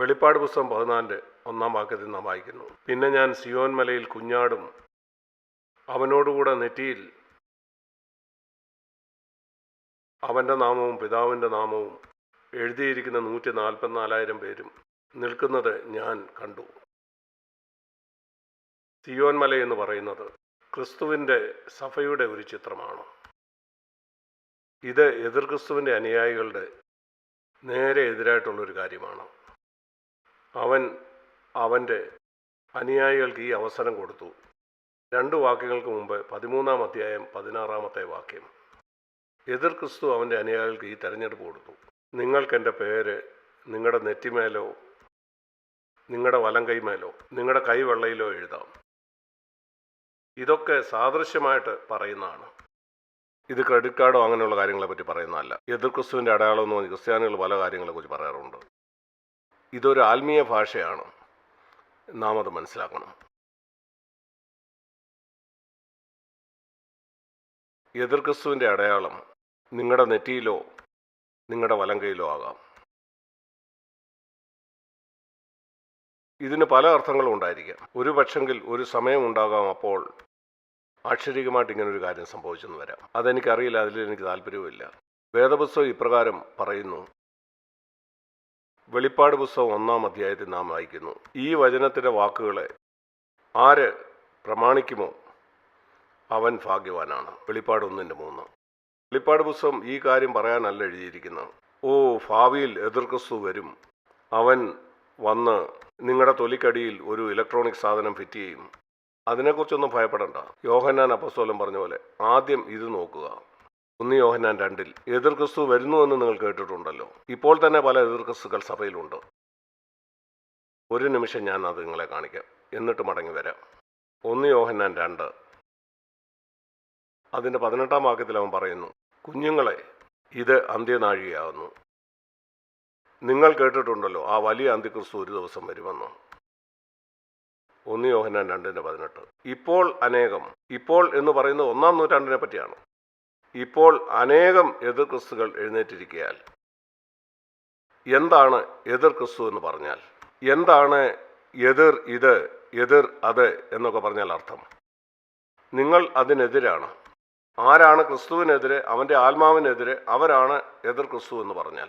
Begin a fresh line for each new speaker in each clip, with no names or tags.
വെളിപ്പാട് പുസ്തകം പതിനാലിന്റെ ഒന്നാം വാക്യത്തിൽ നാം വായിക്കുന്നു. പിന്നെ ഞാൻ സിയോൻ മലയിൽ കുഞ്ഞാടും അവനോടുകൂടെ നെറ്റിയിൽ അവന്റെ നാമവും പിതാവിന്റെ നാമവും എഴുതിയിരിക്കുന്ന നൂറ്റി നാൽപ്പത്തിനാലായിരം പേരും നിൽക്കുന്നത് ഞാൻ കണ്ടു. സിയോൻ മല എന്ന് പറയുന്നത് ക്രിസ്തുവിന്റെ സഭയുടെ ഒരു ചിത്രമാണ്. ഇത് എതിർ ക്രിസ്തുവിന്റെ അനുയായികളുടെ നേരെ എതിരായിട്ടുള്ളൊരു കാര്യമാണ്. അവൻ അവന്റെ അനുയായികൾക്ക് ഈ അവസരം കൊടുത്തു. രണ്ട് വാക്യങ്ങൾക്ക് മുമ്പ് പതിമൂന്നാം അധ്യായം പതിനാറാമത്തെ വാക്യം. എതിർ ക്രിസ്തു അവന്റെ അനുയായികൾക്ക് ഈ തെരഞ്ഞെടുപ്പ് കൊടുത്തു. നിങ്ങൾക്കെന്റെ പേര് നിങ്ങളുടെ നെറ്റിമേലോ നിങ്ങളുടെ വലം കൈമേലോ നിങ്ങളുടെ കൈവെള്ളയിലോ എഴുതാം. ഇതൊക്കെ സാദൃശ്യമായിട്ട് പറയുന്നതാണ്. ഇത് ക്രെഡിറ്റ് കാർഡോ അങ്ങനെയുള്ള കാര്യങ്ങളെ പറ്റി പറയുന്നതല്ല. എതിർ ക്രിസ്തുവിന്റെ അടയാളം എന്ന് പറഞ്ഞ് ക്രിസ്ത്യാനികൾ പല കാര്യങ്ങളെക്കുറിച്ച് പറയാറുണ്ട്. ഇതൊരു ആത്മീയ ഭാഷയാണ്. നാം അത് മനസ്സിലാക്കണം. എതിർ ക്രിസ്തുവിന്റെ അടയാളം നിങ്ങളുടെ നെറ്റിയിലോ നിങ്ങളുടെ വലങ്കയിലോ ആകാം. ഇതിന് പല അർത്ഥങ്ങളും ഉണ്ടായിരിക്കാം. ഒരു പക്ഷെങ്കിൽ ഒരു സമയം ഉണ്ടാകാം അപ്പോൾ ആക്ഷരികമായിട്ട് ഇങ്ങനെ ഒരു കാര്യം സംഭവിച്ചെന്ന് വരാം. അതെനിക്കറിയില്ല അതിൽ എനിക്ക് താല്പര്യവുമില്ല. വേദപുസ്തകം ഇപ്രകാരം പറയുന്നു വെളിപ്പാട് പുസ്തകം ഒന്നാം അധ്യായത്തിൽ നാം വായിക്കുന്നു. ഈ വചനത്തിന്റെ വാക്കുകളെ ആര് പ്രമാണിക്കുമോ അവൻ ഭാഗ്യവാനാണ്. വെളിപ്പാട് ഒന്നിന്റെ മൂന്ന്. വെളിപ്പാട് പുസ്തകം ഈ കാര്യം പറയാനല്ല എഴുതിയിരിക്കുന്നത്. ഓ ഭാവിയിൽ എതിർക്രിസ്തു വരും. അവൻ വന്ന് നിങ്ങളുടെ തൊലിക്കടിയിൽ ഒരു ഇലക്ട്രോണിക് സാധനം ഫിറ്റ് ചെയ്യും. അതിനെക്കുറിച്ചൊന്നും ഭയപ്പെടണ്ട. യോഹന്നാൻ അപ്പസ്തോലം പറഞ്ഞ പോലെ ആദ്യം ഇത് നോക്കുക. ഒന്ന് യോഹനാൻ രണ്ടിൽ എതിർ ക്രിസ്തു വരുന്നു എന്ന് നിങ്ങൾ കേട്ടിട്ടുണ്ടല്ലോ. ഇപ്പോൾ തന്നെ പല എതിർ ക്രിസ്തുക്കൾ സഭയിലുണ്ട്. ഒരു നിമിഷം ഞാൻ അത് നിങ്ങളെ കാണിക്കാം. എന്നിട്ട് മടങ്ങി വരാം. ഒന്ന് യോഹന്നാൻ രണ്ട്. അതിന്റെ പതിനെട്ടാം വാക്യത്തിൽ അവൻ പറയുന്നു കുഞ്ഞുങ്ങളെ ഇത് അന്ത്യനാഴികയാകുന്നു. നിങ്ങൾ കേട്ടിട്ടുണ്ടല്ലോ ആ വലിയ അന്ത്യക്രിസ്തു ഒരു ദിവസം വരുമെന്ന്. ഒന്ന് യോഹനാൻ രണ്ടിന്റെ പതിനെട്ട്. ഇപ്പോൾ അനേകം ഇപ്പോൾ എന്ന് പറയുന്നത് ഒന്നാം നൂറ്റാണ്ടിനെ പറ്റിയാണ്. ഇപ്പോൾ അനേകം എതിർ ക്രിസ്തുകൾ എഴുന്നേറ്റിരിക്കയാൽ എന്താണ് എതിർ ക്രിസ്തു എന്ന് പറഞ്ഞാൽ? എന്താണ് എതിർ ഇത് എതിർ അത് എന്നൊക്കെ പറഞ്ഞാൽ അർത്ഥം. നിങ്ങൾ അതിനെതിരാണ്. ആരാണ് ക്രിസ്തുവിനെതിരെ അവന്റെ ആത്മാവിനെതിരെ അവരാണ് എതിർ ക്രിസ്തു എന്ന് പറഞ്ഞാൽ?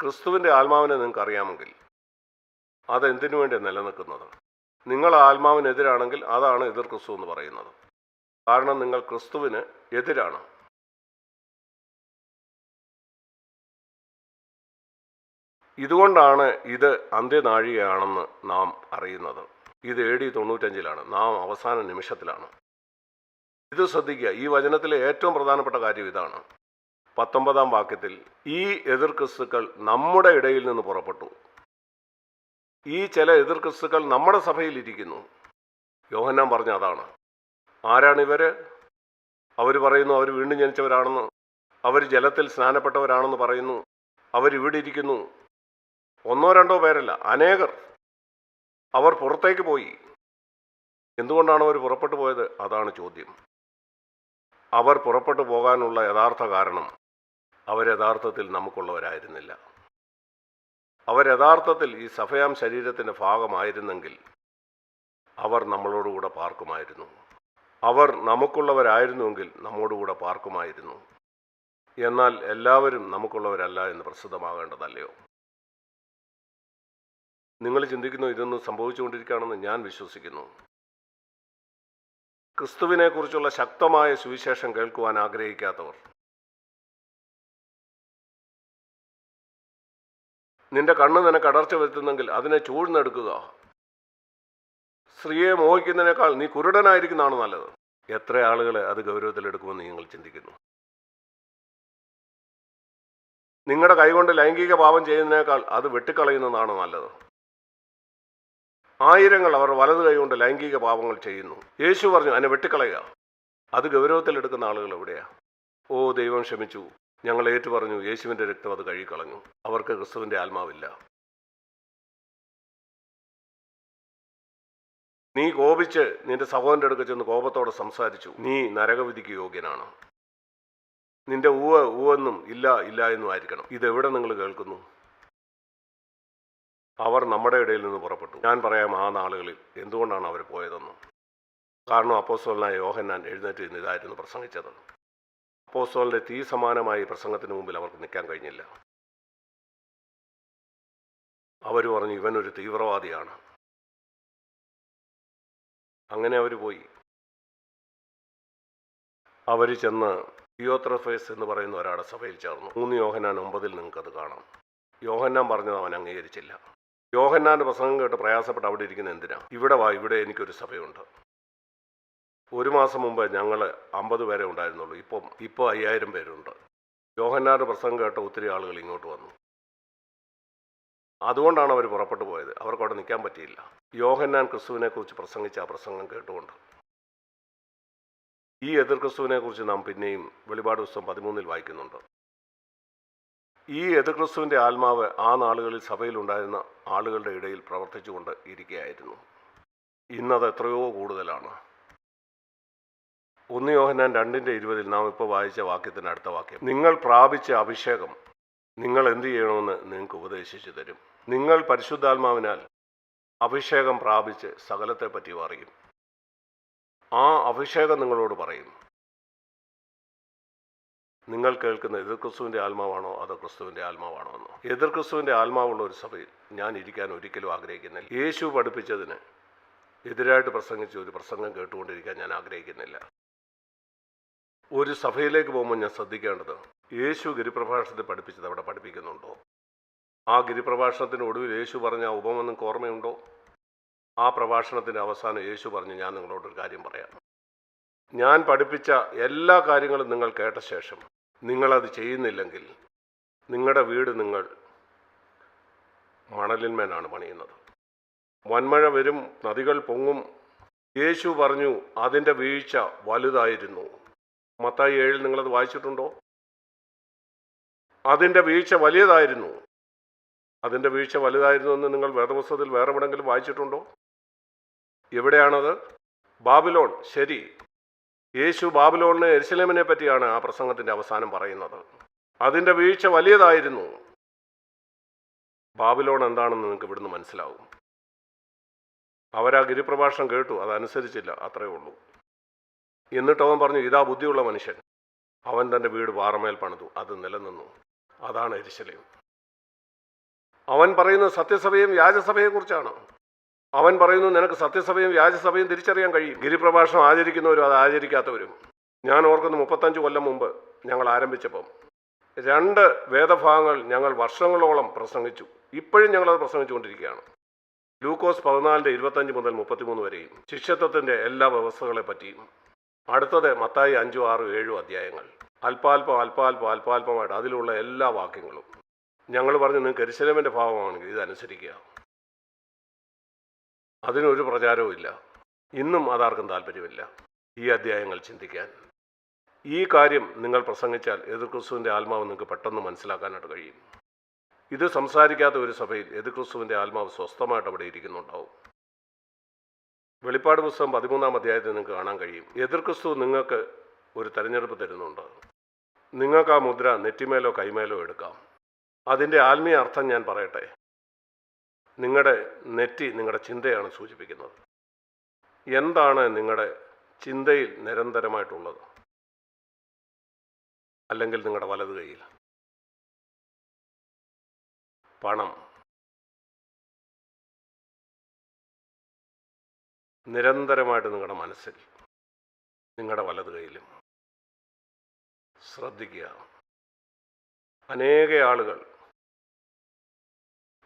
ക്രിസ്തുവിന്റെ ആത്മാവിനെ നിങ്ങൾക്ക് അറിയാമെങ്കിൽ അതെന്തിനു വേണ്ടി നിലനിൽക്കുന്നത്? നിങ്ങൾ ആത്മാവിനെതിരാണെങ്കിൽ അതാണ് എതിർ ക്രിസ്തു എന്ന് പറയുന്നത്. കാരണം നിങ്ങൾ ക്രിസ്തുവിന് എതിരാണ്. ഇതുകൊണ്ടാണ് ഇത് അന്ത്യനാഴികയാണെന്ന് നാം അറിയുന്നത്. ഇത് എ ഡി തൊണ്ണൂറ്റഞ്ചിലാണ്. നാം അവസാന നിമിഷത്തിലാണ്. ഇത് ശ്രദ്ധിക്കുക. ഈ വചനത്തിലെ ഏറ്റവും പ്രധാനപ്പെട്ട കാര്യം ഇതാണ്. പത്തൊമ്പതാം വാക്യത്തിൽ ഈ എതിർ ക്രിസ്തുക്കൾ നമ്മുടെ ഇടയിൽ നിന്ന് പുറപ്പെട്ടു. ഈ ചില എതിർ ക്രിസ്തുക്കൾ നമ്മുടെ സഭയിൽ ഇരിക്കുന്നു. യോഹന്നാൻ പറഞ്ഞ അതാണ്. ആരാണ് ഇവർ? അവർ പറയുന്നു അവർ വീണ്ടും ജനിച്ചവരാണെന്ന്. അവർ ജലത്തിൽ സ്നാനപ്പെട്ടവരാണെന്ന് പറയുന്നു. അവരിവിടെ ഇരിക്കുന്നു. ഒന്നോ രണ്ടോ പേരല്ല അനേകർ. അവർ പുറത്തേക്ക് പോയി. എന്തുകൊണ്ടാണ് അവർ പുറപ്പെട്ടു പോയത്? അതാണ് ചോദ്യം. അവർ പുറപ്പെട്ടു പോകാനുള്ള യഥാർത്ഥ കാരണം അവർ യഥാർത്ഥത്തിൽ നമുക്കുള്ളവരായിരുന്നില്ല. അവർ യഥാർത്ഥത്തിൽ ഈ സഫയാം ശരീരത്തിന്റെ ഭാഗമായിരുന്നെങ്കിൽ അവർ നമ്മളോടുകൂടെ പാർക്കുമായിരുന്നു. അവർ നമുക്കുള്ളവരായിരുന്നുവെങ്കിൽ നമ്മോടുകൂടെ പാർക്കുമായിരുന്നു. എന്നാൽ എല്ലാവരും നമുക്കുള്ളവരല്ല എന്ന് പ്രസിദ്ധമാകേണ്ടതല്ലയോ? നിങ്ങൾ ചിന്തിക്കുന്നു ഇതൊന്നും സംഭവിച്ചുകൊണ്ടിരിക്കുകയാണെന്ന് ഞാൻ വിശ്വസിക്കുന്നു. ക്രിസ്തുവിനെക്കുറിച്ചുള്ള ശക്തമായ സുവിശേഷം കേൾക്കുവാൻ ആഗ്രഹിക്കാത്തവർ. നിന്റെ കണ്ണ് നിനക്ക് അടർച്ച വരുത്തുന്നെങ്കിൽ അതിനെ ചൂഴ്ന്നെടുക്കുക. സ്ത്രീയെ മോഹിക്കുന്നതിനേക്കാൾ നീ കുരുടനായിരിക്കുന്നതാണ് നല്ലത്. എത്ര ആളുകൾ അത് ഗൗരവത്തിലെടുക്കുമെന്ന് നിങ്ങൾ ചിന്തിക്കുന്നു. നിങ്ങളുടെ കൈകൊണ്ട് ലൈംഗിക പാപം ചെയ്യുന്നതിനേക്കാൾ അത് വെട്ടിക്കളയുന്നതാണ് നല്ലത്. ആയിരങ്ങൾ അവർ വലത് കൈകൊണ്ട് ലൈംഗിക പാപങ്ങൾ ചെയ്യുന്നു. യേശു പറഞ്ഞു അതിനെ വെട്ടിക്കളയുക. അത് ഗൗരവത്തിലെടുക്കുന്ന ആളുകൾ എവിടെയാ? ഓ ദൈവം ക്ഷമിച്ചു. ഞങ്ങൾ ഏറ്റു പറഞ്ഞു യേശുവിന്റെ രക്തം അത് കഴുകിക്കളഞ്ഞു. അവർക്ക് ക്രിസ്തുവിന്റെ ആത്മാവില്ല. നീ കോപിച്ച് നിന്റെ സഹോദരന്റെ അടുക്ക ചെന്ന് കോപത്തോടെ സംസാരിച്ചു. നീ നരകവിധിക്ക് യോഗ്യനാണ്. നിന്റെ ഊവ ഊവെന്നും ഇല്ല ഇല്ല എന്നും ആയിരിക്കണം. ഇതെവിടെ നിങ്ങൾ കേൾക്കുന്നു? അവർ നമ്മുടെ ഇടയിൽ നിന്ന് പുറപ്പെട്ടു. ഞാൻ പറയാം ആ നാളുകളിൽ എന്തുകൊണ്ടാണ് അവർ പോയതെന്ന്. കാരണം അപ്പോസ്തലനായ യോഹന്നാൻ എഴുന്നേറ്റ് നിന്ന് ഇതായിരുന്നു പ്രസംഗിച്ചത്. അപ്പോസ്തലന്റെ തീ സമാനമായ പ്രസംഗത്തിന് മുമ്പിൽ അവർക്ക് നിൽക്കാൻ കഴിഞ്ഞില്ല. അവർ പറഞ്ഞു ഇവനൊരു തീവ്രവാദിയാണ്. അങ്ങനെ അവർ പോയി. അവർ ചെന്ന് തിയോത്രഫേസ് എന്ന് പറയുന്ന ഒരാളെ സഭയിൽ ചേർന്നു. മൂന്ന് യോഹന്നാൻ ഒമ്പതിൽ നിങ്ങൾക്കത് കാണാം. യോഹന്നാൻ പറഞ്ഞത് അവൻ അംഗീകരിച്ചില്ല. യോഹന്നാന്റെ പ്രസംഗം കേട്ട് പ്രയാസപ്പെട്ട് അവിടെ ഇരിക്കുന്ന എന്തിനാ? ഇവിടെ വാ ഇവിടെ എനിക്കൊരു സഭയുണ്ട്. ഒരു മാസം മുമ്പ് ഞങ്ങൾ അമ്പത് പേരെ ഉണ്ടായിരുന്നുള്ളൂ. ഇപ്പം ഇപ്പോൾ അയ്യായിരം പേരുണ്ട്. യോഹന്നാന്റെ പ്രസംഗം കേട്ട ഒത്തിരി ആളുകൾ ഇങ്ങോട്ട് വന്നു. അതുകൊണ്ടാണ് അവർ പുറപ്പെട്ടു പോയത്. അവർക്ക് അവിടെ നിൽക്കാൻ പറ്റിയില്ല. യോഹന്നാൻ ക്രിസ്തുവിനെ കുറിച്ച് പ്രസംഗിച്ച ആ പ്രസംഗം കേട്ടുകൊണ്ട്. ഈ എതിർ ക്രിസ്തുവിനെ കുറിച്ച് നാം പിന്നെയും വെളിപാട് പുസ്തകം പതിമൂന്നിൽ വായിക്കുന്നുണ്ട്. ഈ എതിർ ക്രിസ്തുവിന്റെ ആത്മാവ് ആ നാളുകളിൽ സഭയിൽ ഉണ്ടായിരുന്ന ആളുകളുടെ ഇടയിൽ പ്രവർത്തിച്ചുകൊണ്ട് ഇരിക്കുകയായിരുന്നു. ഇന്നത് എത്രയോ കൂടുതലാണ്. ഒന്ന് യോഹന്നാൻ രണ്ടിന്റെ ഇരുപതിൽ നാം ഇപ്പോൾ വായിച്ച വാക്യത്തിന് അടുത്ത വാക്യം. നിങ്ങൾ പ്രാപിച്ച അഭിഷേകം നിങ്ങൾ എന്ത് ചെയ്യണമെന്ന് നിങ്ങൾക്ക് ഉപദേശിച്ചു തരും. നിങ്ങൾ പരിശുദ്ധാത്മാവിനാൽ അഭിഷേകം പ്രാപിച്ച് സകലത്തെ പറ്റിയും അറിയും ആ അഭിഷേകം നിങ്ങളോട് പറയും. നിങ്ങൾ കേൾക്കുന്ന എതിർ ക്രിസ്തുവിന്റെ ആത്മാവാണോ അതോ ക്രിസ്തുവിന്റെ ആത്മാവാണോ എന്നോ? എതിർ ക്രിസ്തുവിന്റെ ആത്മാവുള്ള ഒരു സഭയിൽ ഞാൻ ഇരിക്കാൻ ഒരിക്കലും ആഗ്രഹിക്കുന്നില്ല. യേശു പഠിപ്പിച്ചതിന് എതിരായിട്ട് പ്രസംഗിച്ച ഒരു പ്രസംഗം കേട്ടുകൊണ്ടിരിക്കാൻ ഞാൻ ആഗ്രഹിക്കുന്നില്ല. ഒരു സഭയിലേക്ക് പോകുമ്പോൾ ഞാൻ ശ്രദ്ധിക്കേണ്ടത് യേശു ഗിരിപ്രഭാഷണത്തിൽ പഠിപ്പിച്ചത് അവിടെ പഠിപ്പിക്കുന്നുണ്ടോ? ആ ഗിരിപ്രഭാഷണത്തിന് ഒടുവിൽ യേശു പറഞ്ഞ ആ ഉപമ നിങ്ങൾക്ക് ഓർമ്മയുണ്ടോ? ആ പ്രഭാഷണത്തിന്റെ അവസാനം യേശു പറഞ്ഞ് ഞാൻ നിങ്ങളോടൊരു കാര്യം പറയാം. ഞാൻ പഠിപ്പിച്ച എല്ലാ കാര്യങ്ങളും നിങ്ങൾ കേട്ട ശേഷം നിങ്ങളത് ചെയ്യുന്നില്ലെങ്കിൽ നിങ്ങളുടെ വീട് നിങ്ങൾ മണലിന്മേലാണ് പണിയുന്നത്. വൻമഴ വരും നദികൾ പൊങ്ങും. യേശു പറഞ്ഞു അതിന്റെ വീഴ്ച വലുതായിരുന്നു. മത്തായി ഏഴിൽ നിങ്ങളത് വായിച്ചിട്ടുണ്ടോ? അതിന്റെ വീഴ്ച വലിയതായിരുന്നു. അതിന്റെ വീഴ്ച വലുതായിരുന്നു എന്ന് നിങ്ങൾ വേദപുസ്തകത്തിൽ വേറെ എവിടെങ്കിലും വായിച്ചിട്ടുണ്ടോ? എവിടെയാണത്? ബാബിലോൺ. ശരി. യേശു ബാബിലോണിനെ എരിശലേമിനെ പറ്റിയാണ് ആ പ്രസംഗത്തിന്റെ അവസാനം പറയുന്നത്. അതിന്റെ വീഴ്ച വലിയതായിരുന്നു. ബാബിലോൺ എന്താണെന്ന് നിങ്ങൾക്ക് ഇവിടുന്ന് മനസ്സിലാവും. അവരാ ഗിരിപ്രഭാഷണം കേട്ടു അതനുസരിച്ചില്ല അത്രയേ ഉള്ളൂ. എന്നിട്ട് അവൻ പറഞ്ഞു ഇതാ ബുദ്ധിയുള്ള മനുഷ്യൻ. അവൻ തന്റെ വീട് വാറമേൽ പണിതു അത് നിലനിന്നു. അതാണ് എരിശലേം അവൻ പറയുന്നത് സത്യസഭയും വ്യാജസഭയെ കുറിച്ചാണ് അവൻ പറയുന്നു നിനക്ക് സത്യസഭയും വ്യാജസഭയും തിരിച്ചറിയാൻ കഴിയും. ഗിരിപ്രഭാഷണം ആചരിക്കുന്നവരും അത് ആചരിക്കാത്തവരും. ഞാൻ ഓർക്കുന്നു മുപ്പത്തഞ്ച് കൊല്ലം മുമ്പ് ഞങ്ങൾ ആരംഭിച്ചപ്പം രണ്ട് വേദഭാഗങ്ങൾ ഞങ്ങൾ വർഷങ്ങളോളം പ്രസംഗിച്ചു. ഇപ്പോഴും ഞങ്ങളത് പ്രസംഗിച്ചുകൊണ്ടിരിക്കുകയാണ്. ലൂക്കോസ് പതിനാലിന്റെ ഇരുപത്തഞ്ച് മുതൽ മുപ്പത്തിമൂന്ന് വരെയും ശിഷ്യത്വത്തിന്റെ എല്ലാ വ്യവസ്ഥകളെ പറ്റിയും. അടുത്തത് മത്തായി അഞ്ചും ആറും ഏഴും അധ്യായങ്ങൾ. അല്പാൽപം അല്പാൽപം അല്പാൽപമായിട്ട് അതിലുള്ള എല്ലാ വാക്യങ്ങളും. ഞങ്ങൾ പറഞ്ഞു നിങ്ങൾക്ക് എരിശലമിന്റെ ഭാവമാണെങ്കിൽ ഇതനുസരിക്കുക അതിനൊരു പ്രചാരവും ഇല്ല. ഇന്നും അതാർക്കും താല്പര്യമില്ല ഈ അധ്യായങ്ങൾ ചിന്തിക്കാൻ. ഈ കാര്യം നിങ്ങൾ പ്രസംഗിച്ചാൽ എതിർ ക്രിസ്തുവിന്റെ ആത്മാവ് നിങ്ങൾക്ക് പെട്ടെന്ന് മനസ്സിലാക്കാനായിട്ട് കഴിയും. ഇത് സംസാരിക്കാത്ത ഒരു സഭയിൽ എതിർ ക്രിസ്തുവിന്റെ ആത്മാവ് സ്വസ്ഥമായിട്ട് അവിടെ ഇരിക്കുന്നുണ്ടാവും. വെളിപ്പാട് പുസ്തകം പതിമൂന്നാം അധ്യായത്തിൽ നിങ്ങൾക്ക് കാണാൻ കഴിയും. എതിർ ക്രിസ്തു നിങ്ങൾക്ക് ഒരു തെരഞ്ഞെടുപ്പ് തരുന്നുണ്ട്. നിങ്ങൾക്ക് ആ മുദ്ര നെറ്റിമേലോ കൈമേലോ എടുക്കാം. അതിന്റെ ആത്മീയ അർത്ഥം ഞാൻ പറയട്ടെ. നിങ്ങളുടെ നെറ്റി നിങ്ങളുടെ ചിന്തയാണ് സൂചിപ്പിക്കുന്നത്. എന്താണ് നിങ്ങളുടെ ചിന്തയിൽ നിരന്തരമായിട്ടുള്ളത്? അല്ലെങ്കിൽ നിങ്ങളുടെ വലത് കൈയിൽ? പണം. നിരന്തരമായിട്ട് നിങ്ങളുടെ മനസ്സിൽ നിങ്ങളുടെ വലത് കൈയിലും ശ്രദ്ധിക്കുക. അനേക ആളുകൾ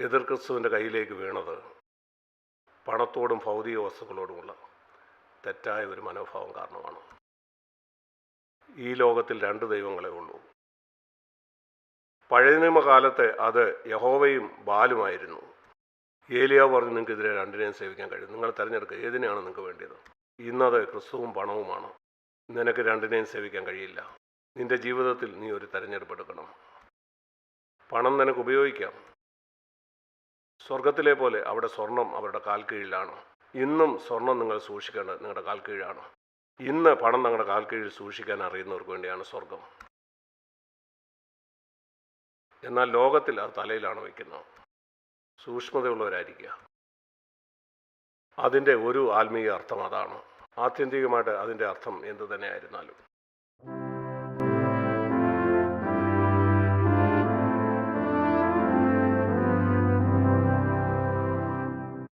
എതിർ ക്രിസ്തുവിന്റെ കയ്യിലേക്ക് വീണത് പണത്തോടും ഭൗതിക വസ്തുക്കളോടുമുള്ള തെറ്റായ ഒരു മനോഭാവം കാരണമാണ്. ഈ ലോകത്തിൽ രണ്ട് ദൈവങ്ങളെ ഉള്ളൂ. പഴയ നിയമകാലത്ത് അത് യഹോവയും ബാലുമായിരുന്നു. ഏലിയാവ് പറഞ്ഞു നിങ്ങൾക്കെതിരെ രണ്ടിനെയും സേവിക്കാൻ കഴിയും. നിങ്ങൾ തിരഞ്ഞെടുക്കുക ഏതിനെയാണ് നിങ്ങൾക്ക് വേണ്ടിയത്? ഇന്നത് ക്രിസ്തുവും പണവുമാണ്. നിനക്ക് രണ്ടിനെയും സേവിക്കാൻ കഴിയില്ല. നിന്റെ ജീവിതത്തിൽ നീ ഒരു തിരഞ്ഞെടുപ്പ് എടുക്കണം. പണം നിനക്ക് ഉപയോഗിക്കാം. സ്വർഗത്തിലെ പോലെ അവിടെ സ്വർണം അവരുടെ കാൽ കീഴിലാണ് ഇന്നും സ്വർണം നിങ്ങൾ സൂക്ഷിക്കേണ്ടത് നിങ്ങളുടെ കാൽ കീഴാണ് ഇന്ന് പണം നിങ്ങളുടെ കാൽ കീഴിൽ സൂക്ഷിക്കാൻ അറിയുന്നവർക്ക് വേണ്ടിയാണ് സ്വർഗം എന്നാൽ ലോകത്തിൽ അത് തലയിലാണ് വയ്ക്കുന്നത്. സൂക്ഷ്മതയുള്ളവരായിരിക്കുക. അതിന്റെ ഒരു ആത്മീയ അർത്ഥം അതാണ്. ആത്യന്തികമായിട്ട് അതിന്റെ അർത്ഥം എന്തു തന്നെയായിരുന്നാലും.